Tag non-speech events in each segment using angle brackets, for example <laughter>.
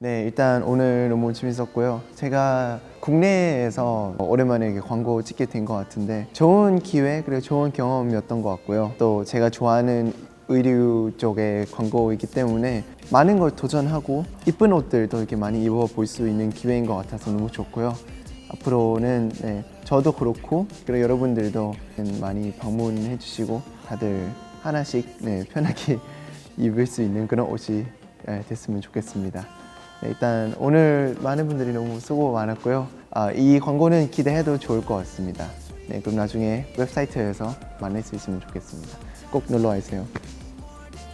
네, 일단 오늘 너무 재밌었고요. 제가 국내에서 오랜만에 이렇게 광고 찍게 된 것 같은데 좋은 기회 그리고 좋은 경험이었던 것 같고요. 또 제가 좋아하는 의류 쪽의 광고이기 때문에 많은 걸 도전하고 이쁜 옷들도 이렇게 많이 입어 볼 수 있는 기회인 것 같아서 너무 좋고요. 앞으로는 네, 저도 그렇고 그리고 여러분들도 많이 방문해 주시고 다들 하나씩 네, 편하게 <laughs> 입을 수 있는 그런 옷이 네, 됐으면 좋겠습니다. 네, 일단 오늘 많은 분들이 너무 수고 많았고요. 아, 이 광고는 기대해도 좋을 것 같습니다. 네, 그럼 나중에 웹사이트에서 만날 수 있으면 좋겠습니다. 꼭 놀러 와주세요.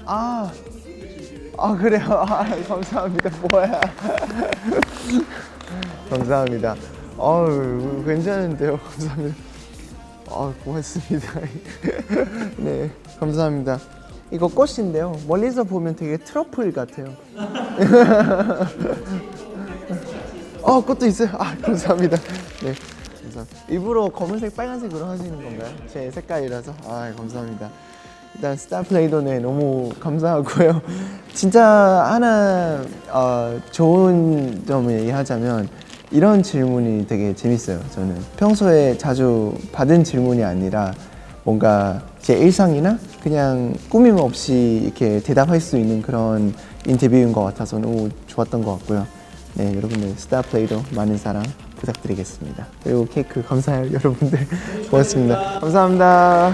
아, 아 그래요. 아, 감사합니다. 뭐야? <laughs> 감사합니다. 어우, 괜찮은데요. 감사합니다. 아, 고맙습니다. <laughs> 네, 감사합니다. 이거 꽃인데요. 멀리서 보면 되게 트러플 같아요. <laughs> 어, 꽃도 있어요. 아, 감사합니다. 네, 감사합니다. 일부러 검은색, 빨간색으로 하시는 건가요? 제 색깔이라서. 아, 감사합니다. 일단 스타플레이도네 너무 감사하고요. 진짜 하나 어, 좋은 점을 얘기하자면 이런 질문이 되게 재밌어요. 저는 평소에 자주 받은 질문이 아니라 뭔가 제 일상이나 그냥 꾸밈 없이 이렇게 대답할 수 있는 그런 인터뷰인 것 같아서 너무 좋았던 것 같고요. 네, 여러분들 스타플레이도 많은 사랑 부탁드리겠습니다. 그리고 케이크 감사해요, <laughs> 여러분들. 고맙습니다. 감사합니다.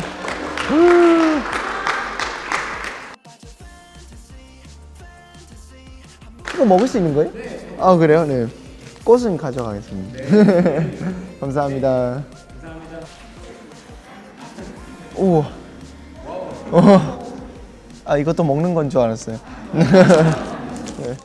이거 먹을 수 있는 거예요? 아 그래요? 네. 꽃은 가져가겠습니다. <laughs> 감사합니다. 우와. 어. 아 이것도 먹는 건 줄 알았어요. <laughs> 네.